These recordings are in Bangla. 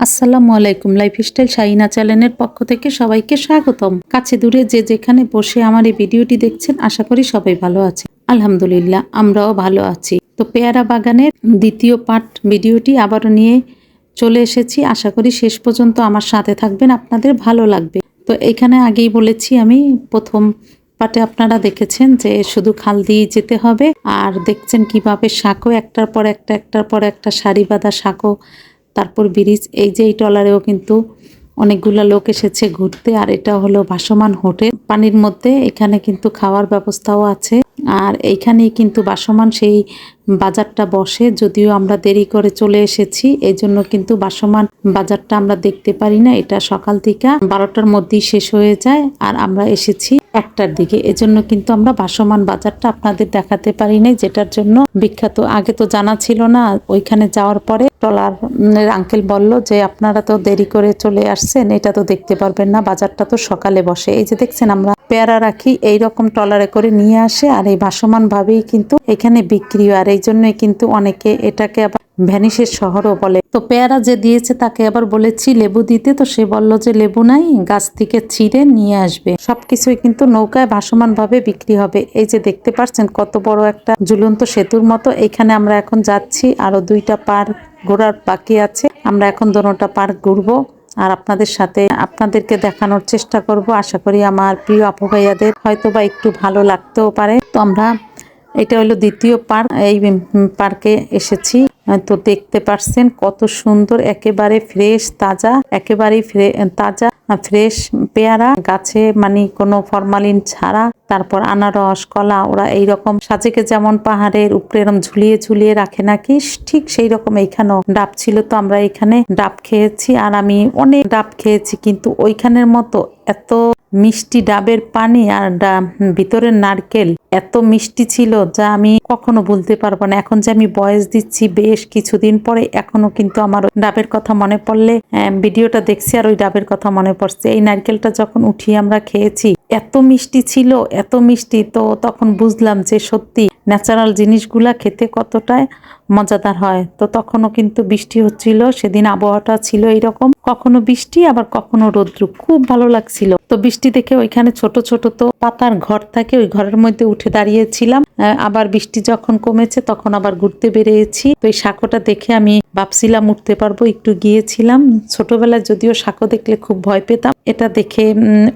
আসসালামু আলাইকুম লাইফস্টাইল শাহিনা চ্যানেলের পক্ষ থেকে সবাইকে স্বাগতম। কাছে দূরে যে যেখানে বসে আমার এই ভিডিওটি দেখছেন, আশা করি সবাই ভালো আছে আলহামদুলিল্লাহ, আমরাও ভালো আছি। তো পেয়ারা বাগানের দ্বিতীয় পার্ট ভিডিওটি আবারও নিয়ে চলে এসেছি। আশা করি শেষ পর্যন্ত আমার সাথে থাকবেন, আপনাদের ভালো লাগবে। তো এখানে আগেই বলেছি আমি, প্রথম পাটে আপনারা দেখেছেন যে শুধু খাল দিয়ে যেতে হবে। আর দেখছেন কীভাবে শাকও একটার পর একটা, একটার পর একটা সারি বাঁধা শাকও তারপর ব্রিজ, এই যে এই ট্রলারেও কিন্তু অনেকগুলো লোক এসেছে ঘুরতে, আর এটা হলো ভাসমান হোটেল। পানির মধ্যে এখানে কিন্তু খাওয়ার ব্যবস্থাও আছে, আর এইখানেই কিন্তু বাসমান সেই বাজারটা বসে। যদিও আমরা দেরি করে চলে এসেছি এই জন্য কিন্তু বাসমান বাজারটা আমরা দেখতে পারি না। এটা সকাল থেকে বারোটার মধ্যেই শেষ হয়ে যায়, আর আমরা এসেছি একটার দিকে। এজন্য কিন্তু আমরা ভাসমান বাজারটা আপনাদের দেখাতে পারি নাই, যেটার জন্য বিখ্যাত, আগে তো জানা ছিল না, ওইখানে যাওয়ার পরে ট্রলার আঙ্কেল বলল যে আপনারা তো দেরি করে চলে আসছেন, এটা তো দেখতে পারবেন না, বাজারটা তো সকালে বসে। এই যে দেখছেন আমরা পেয়ারা রাখি এই রকম ট্রলারে করে নিয়ে আসে, আর এই ভাসমান ভাবেই কিন্তু এখানে বিক্রি আর এই জন্যই কিন্তু অনেকে এটাকে আবার ভ্যানিসের শহরও বলে। তো পেয়ারা যে দিয়েছে তাকে আবার বলেছি, লেবু দিতে? তো সে বলল যে, লেবু নাই, গাছ থেকে ছিঁড়ে নিয়ে আসবে। সবকিছুই কিন্তু নৌকায় ভাসমান ভাবে বিক্রি হবে। এই যে দেখতে পাচ্ছেন কত বড় একটা ঝুলন্ত সেতুর মতো। এখানে আমরা এখন যাচ্ছি, আরও দুইটা পার ঘোরার বাকি আছে। আমরা এখন দোনোটা পার্ক ঘুরবো আর আপনাদের সাথে আপনাদেরকে দেখানোর চেষ্টা করব। আশা করি আমার প্রিয় আপু ভাইয়াদের হয়তো বা একটু ভালো লাগতেও পারে। তো আমরা এটা হলো দ্বিতীয় পার্ক। এই পার্কে এসেছি। তো দেখতে পারছেন কত সুন্দর, একেবারে ফ্রেশ, তাজা, একেবারেই তাজা ফ্রেশ পেয়ারা। গাছে মানে কোনো ফরমালিন ছাড়া, তারপর আনারস, কলা, ওরা এইরকম সাজেকে যেমন পাহাড়ের উপরে এরকম ঝুলিয়ে ঝুলিয়ে রাখে নাকি, ঠিক সেই রকম এইখানেও ডাব ছিল। তো আমরা এখানে ডাব খেয়েছি আর আমি অনেক ডাব খেয়েছি, কিন্তু ওইখানের মতো এত মিষ্টি ডাবের পানি আর ভিতরের নারকেল এত মিষ্টি ছিল যা আমি কখনো বলতে পারব না। এখন যে আমি বয়স দিচ্ছি, বেশ কিছুদিন পরে এখনও কিন্তু আমার ডাবের কথা মনে পড়লে ভিডিওটা দেখছি আর ওই ডাবের কথা মনে পড়ছে। এই নারকেলটা যখন উঠিয়ে আমরা খেয়েছি, এত মিষ্টি ছিল, এত মিষ্টি, তো তখন বুঝলাম যে সত্যি ন্যাচারাল জিনিসগুলা খেতে কতটাই মজাদার হয়। তো তখনও কিন্তু বৃষ্টি হচ্ছিল, সেদিন আবহাওয়াটা ছিল এইরকম। কখনো বৃষ্টি, আবার কখনো রৌদ্র। খুব ভালো লাগছিল। তো বৃষ্টি দেখে ওইখানে ছোট ছোট তো পাতার ঘর থাকে, ওই ঘরের মধ্যে উঠে দাঁড়িয়েছিলাম। আবার বৃষ্টি যখন কমেছে তখন আবার ঘুরতে বেরিয়েছি। তো এই সাঁকোটা দেখে আমি ভাবছিলাম উঠতে পারব, একটু গিয়েছিলাম। ছোটবেলায় যদিও সাঁকো দেখলে খুব ভয় পেতাম, এটা দেখে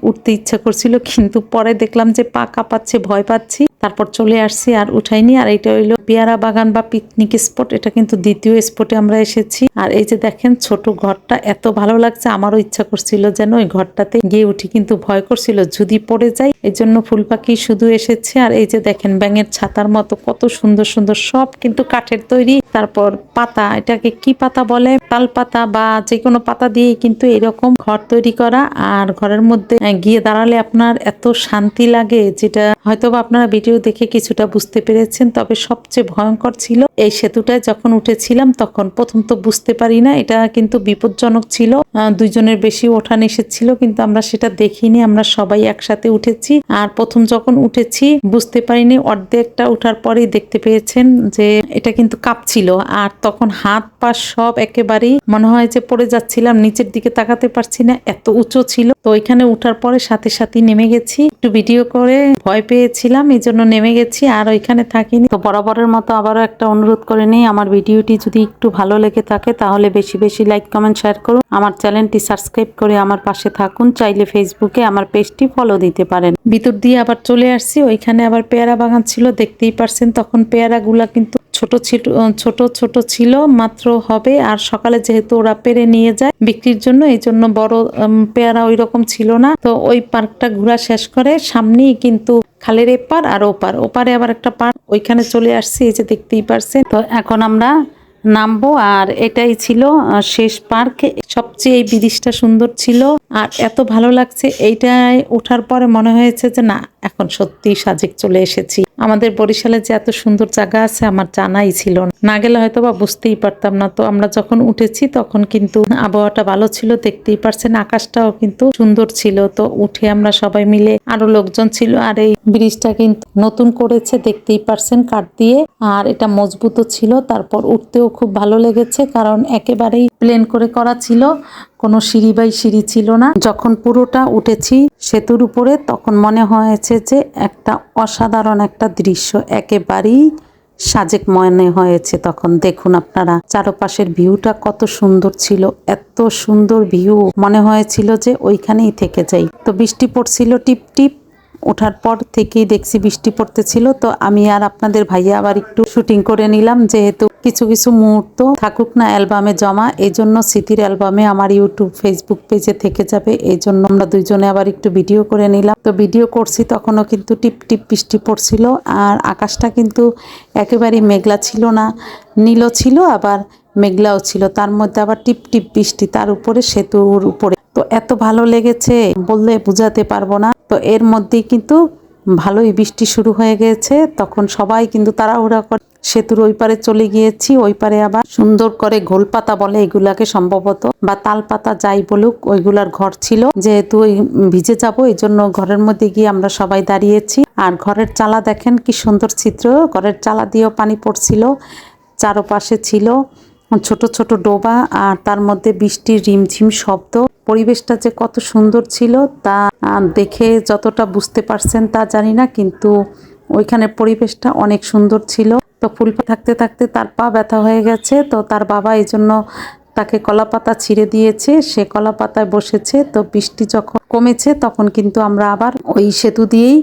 উঠতে ইচ্ছা করছিল, কিন্তু পরে দেখলাম যে পা কাঁপাচ্ছে, ভয় পাচ্ছি। তারপর চলে আসছি আর উঠাইনি, আর এটা হইল পেয়ারা বাগান বা পিকনিক স্পট এটা কিন্তু দ্বিতীয় স্পটে আমরা এসেছি। আর এই যে দেখেন, ছোট ঘরটা এত ভালো লাগছে, আমারও ইচ্ছা করছিল যেন ওই ঘরটাতে গিয়ে উঠি, কিন্তু ভয় করছিল, যদি পড়ে যায় এই জন্য ফুল পাখি শুধু এসেছে, আর এই যে দেখেন ব্যাঙের ছাতার মতো কত সুন্দর সুন্দর সব কিন্তু কাঠের তৈরি। তারপর পাতা, এটাকে কি পাতা বলে? তাল পাতা বা যে কোনো পাতা দিয়ে কিন্তু এরকম ঘর তৈরি করা। আর ঘরের মধ্যে গিয়ে দাঁড়ালে আপনার এত শান্তি লাগে যেটা হয়তো আপনারা ভিডিও দেখে কিছুটা বুঝতে পেরেছেন, তবে সবচেয়ে ভয়ঙ্কর ছিল এই সেতুটায় যখন উঠেছিলাম তখন প্রথম তো বুঝতে পারি না, এটা কিন্তু বিপজ্জনক ছিল। দুইজনের বেশি ওঠা নিষেধ ছিল কিন্তু আমরা সেটা দেখিনি, আমরা সবাই একসাথে উঠেছি। আর প্রথম যখন উঠেছি, বুঝতে পারিনি। অর্ধেকটা উঠার পরেই দেখতে পেয়েছেন যে এটা কিন্তু কাঁপছিল আর তখন হাত পা সব একেবারেই মনে হয় যে পড়ে যাচ্ছিলাম, নিচের দিকে তাকাতে পারছি না, এত উঁচু ছিল। তো এখানে উঠার পরে সাথে সাথে নেমে গেছি। একটু ভিডিও করে ভয় পেয়েছিলাম এই জন্য নেমে গেছি আর ওইখানে থাকিনি। তো বরাবরের মতো আবারও একটা অনুরোধ করে নেই, আমার ভিডিওটি যদি একটু ভালো লেগে থাকে তাহলে বেশি বেশি লাইক, কমেন্ট, শেয়ার করুন। আমার চ্যানেলটি সাবস্ক্রাইব করে আমার পাশে থাকুন। চাইলে ফেসবুকে আমার পেজটি ফলো দিতে পারেন। ভিতর দিয়ে আবার চলে আসছি। ওইখানে আবার পেয়ারা বাগান ছিল, দেখতেই পারছেন। তখন পেয়ারাগুলা কিন্তু ছোট ছোট ছোট ছিল, মাত্র হবে। আর সকালে যেহেতু ওরা পেরে নিয়ে যায় বিক্রির জন্য, এই জন্য বড় পেয়ারা ওই রকম ছিল না। তো ওই পার্কটা ঘোরা শেষ করে সামনেই কিন্তু খালের এপার আর ওপার। ওপারে আবার একটা পার্ক, ওইখানে চলে আসছি, এই যে দেখতেই পারছেন। তো এখন আমরা নামবো, আর এটাই ছিল শেষ পার্ক। সবচেয়ে এই ব্রিজটা সুন্দর ছিল, আর এত ভালো লাগছে এইটাই ওঠার পরে মনে হয়েছে যে না, এখন সত্যি সাজেক চলে এসেছি। আমাদের বরিশালে যে এত সুন্দর জায়গা আছে, আমার জানাই ছিল না। গেলে হয়তো বা বুঝতেই পারতাম না। তো আমরা যখন উঠেছি, তখন কিন্তু আবহাওয়াটা ভালো ছিল, দেখতেই পারছেন আকাশটাও কিন্তু সুন্দর ছিল। তো উঠে আমরা সবাই মিলে আরও লোকজন ছিল, আর এই ব্রিজটা কিন্তু নতুন করেছে, দেখতেই পারছেন কাঠ দিয়ে। আর এটা মজবুতও ছিল, তারপর উঠতেও খুব ভালো লেগেছে, কারণ একেবারেই প্লেন করে করা ছিল। কোনো সিঁড়ি বাই সিঁড়ি ছিল না। যখন পুরোটা উঠেছি সেতুর উপরে, তখন মনে হয়েছে যে একটা অসাধারণ একটা দৃশ্য। একেবারেই সাজেক মনে হয়েছে তখন। দেখুন আপনারা, চারপাশের ভিউটা কত সুন্দর ছিল, এত সুন্দর ভিউ। মনে হয়েছিল যে ওইখানেই থেকে যাই। তো বৃষ্টি পড়ছিল টিপ টিপ ওঠার পর থেকেই দেখছি বৃষ্টি পড়তেছিল। তো আমি আর আপনাদের ভাইয়া আবার একটু শুটিং করে নিলাম। যেহেতু কিছু কিছু মুহূর্ত থাকুক না অ্যালবামে জমা এই জন্য স্মৃতির অ্যালবামে আমার ইউটিউব ফেসবুক পেজে থেকে যাবে। এই জন্য আমরা দুইজনে আবার একটু ভিডিও করে নিলাম। তো ভিডিও করছি, তখনও কিন্তু টিপ টিপ বৃষ্টি পড়ছিল। আর আকাশটা কিন্তু একেবারেই মেঘলা ছিল না, নীলও ছিল, আবার মেঘলাও ছিল। তার মধ্যে আবার টিপ টিপ বৃষ্টি, তার উপরে সেতুর উপরে। তো এত ভালো লেগেছে, বললে বুঝাতে পারব না। তো এর মধ্যেই কিন্তু ভালোই বৃষ্টি শুরু হয়ে গেছে। তখন সবাই কিন্তু তাড়াহুড়া করে সেতুর ওই পারে চলে গিয়েছি, ওই পারে আবার সুন্দর করে ঘোল পাতা বলে এগুলাকে সম্ভবত বা তাল পাতা যাই বলুক, ওইগুলার ঘর ছিল। যেহেতু ওই ভিজে যাব এই জন্য ঘরের মধ্যে গিয়ে আমরা সবাই দাঁড়িয়েছি। আর ঘরের চালা দেখেন কি সুন্দর চিত্র ঘরের চালা দিয়েও পানি পড়ছিল, চারপাশে ছিল। ছোট ছোট ডোবা আর তার মধ্যে বৃষ্টির রিমঝিম শব্দ। পরিবেশটা যে কত সুন্দর ছিল তা দেখে যতটা বুঝতে পারছেন তা জানি না, কিন্তু ওইখানে পরিবেশটা অনেক সুন্দর ছিল। তো ফুল থাকতে থাকতে তার পা ব্যথা হয়ে গেছে, তো তার বাবা এই জন্য তাকে কলা পাতা ছিঁড়ে দিয়েছে। সে কলা পাতায় বসেছে, তো বৃষ্টি যখন কমেছে, তখন কিন্তু আমরা আবার ওই সেতু দিয়েই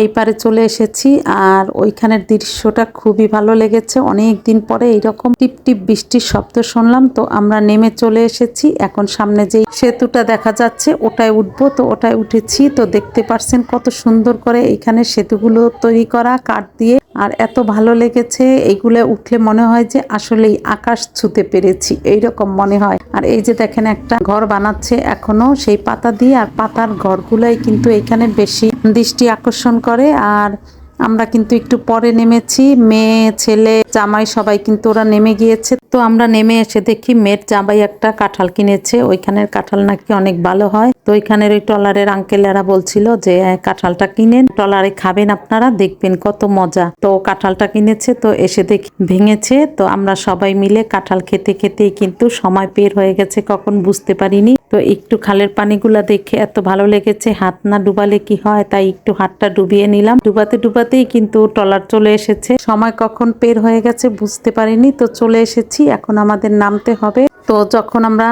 এই পারে চলে এসেছি। আর ওইখানের দৃশ্যটা খুবই ভালো লেগেছে। অনেক দিন পরে এইরকম টিপ টিপ বৃষ্টির শব্দ শুনলাম, তো আমরা নেমে চলে এসেছি। এখন সামনে যেই সেতুটা দেখা যাচ্ছে, ওটায় উঠবো, তো ওটায় উঠেছি। তো দেখতে পারছেন কত সুন্দর করে এইখানে সেতুগুলো তৈরি করা, কাঠ দিয়ে। আর এত ভালো লেগেছে, এইগুলো উঠলে মনে হয় যে আসলেই আকাশ ছুতে পেরেছি। এইরকম মনে হয়। আর এই যে দেখেন একটা ঘর বানাচ্ছে এখনও, সেই পাতা দিয়ে। আর পাতার ঘরগুলাই কিন্তু এখানে বেশি দৃষ্টি আকর্ষণ করে। আর আমরা কিন্তু একটু পরে নেমেছি মেয়ে ছেলে জামাই সবাই কিন্তু ওরা নেমে গিয়েছে। তো আমরা নেমে এসে দেখি মেয়ের জামাই একটা কাঁঠাল কিনেছে ওইখানের কাঁঠাল নাকি অনেক ভালো হয়। তো ওইখানের ওই টলারের আঙ্কেলেরা বলছিল যে "হ্যাঁ, কাঁঠালটা কিনেন টলারে খাবেন আপনারা দেখবেন কত মজা। তো কাঁঠালটা কিনেছে তো এসে দেখি ভেঙেছে। তো আমরা সবাই মিলে কাঁঠাল খেতে খেতেই কিন্তু সময় বের হয়ে গেছে কখন বুঝতে পারিনি। তো একটু খালের পানিগুলা দেখে এত ভালো লেগেছে হাত না ডুবালে কি হয়? তাই একটু হাতটা ডুবিয়ে নিলাম। ডুবাতে ডুবাতে ডুবাতেই কিন্তু ট্রলার চলে এসেছে। সময় কখন পের হয়ে গেছে বুঝতে পারিনি, তো চলে এসেছি। এখন আমাদের নামতে হবে। তো যখন আমরা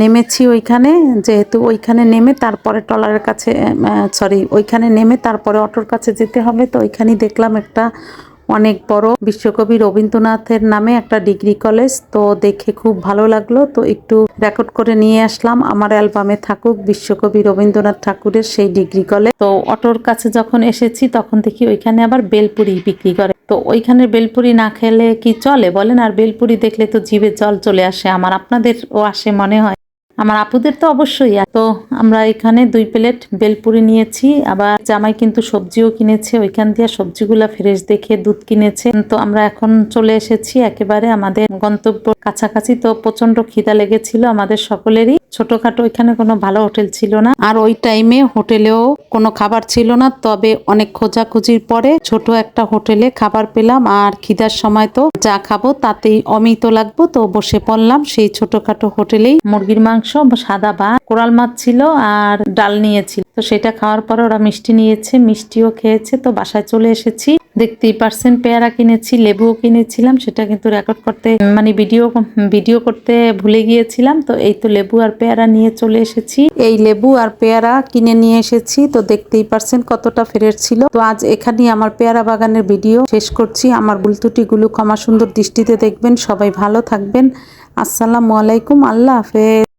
নেমেছি ওইখানে, যেহেতু ওইখানে নেমে তারপরে ট্রলারের কাছে সরি ওইখানে নেমে তারপরে অটোর কাছে যেতে হবে, তো ওইখানেই দেখলাম একটা অনেক বড় বিশ্বকবি রবীন্দ্রনাথের নামে একটা ডিগ্রি কলেজ, তো দেখে খুব ভালো লাগল। তো একটু রেকর্ড করে নিয়ে আসলাম। আমার অ্যালবামে থাকুক বিশ্বকবি রবীন্দ্রনাথ ঠাকুরের সেই ডিগ্রি কলেজ। তো অটোর কাছে যখন এসেছি, তখন দেখি ওইখানে আবার বেলপুরি বিক্রি করে। তো ওইখানে বেলপুরি না খেলে কি চলে বলেন? আর বেলপুরি দেখলে তো জিভে জল চলে আসে। আমার আপনাদেরও আসে মনে হয়। আমার আপুদের তো অবশ্যই। তো আমরা এখানে দুই প্লেট বেলপুরি নিয়েছি। আবার জামাই কিন্তু সবজিও কিনেছে। ওইখান দিয়ে সবজিগুলা ফ্রেশ দেখে দুধ কিনেছে। তো আমরা এখন চলে এসেছি একেবারে আমাদের গন্তব্য। কাছাকাছি তো প্রচণ্ড খিদা লেগেছিল আমাদের সকলেরই। ছোটখাটো এখানে কোনো ভালো হোটেল ছিল না। আর ওই টাইমে হোটেলেও কোনো খাবার ছিল না। তবে অনেক খোঁজাখুঁজির পরে ছোট একটা হোটেলে খাবার পেলাম। আর খিদার সময় তো যা খাব তাতেই অমিত লাগবো। তো বসে পড়লাম সেই ছোটখাটো হোটেলেই মুরগির মাংস সাদা ভাত, কোরাল মাছ ছিল আর ডাল নিয়েছিল। তো সেটা খাওয়ার পর ওরা মিষ্টি নিয়েছে, মিষ্টিও খেয়েছে। তো বাসায় চলে এসেছি। দেখতেই পারছেন, পেয়ারা কিনেছি, লেবুও কিনেছিলাম। সেটা কিন্তু রেকর্ড করতে মানে ভিডিও ভিডিও করতে ভুলে গিয়েছিলাম। তো এই তো লেবু আর পেয়ারা নিয়ে চলে এসেছি। এই লেবু আর পেয়ারা কিনে নিয়ে এসেছি। তো দেখতেই পারছেন কতটা ফেরের ছিল। তো আজ এখানেই আমার পেয়ারা বাগানের ভিডিও শেষ করছি। আমার বুলতুটি গুলো ক্ষমা সুন্দর দৃষ্টিতে দেখবেন। সবাই ভালো থাকবেন। আসসালামু আলাইকুম। আল্লাহ হাফেজ।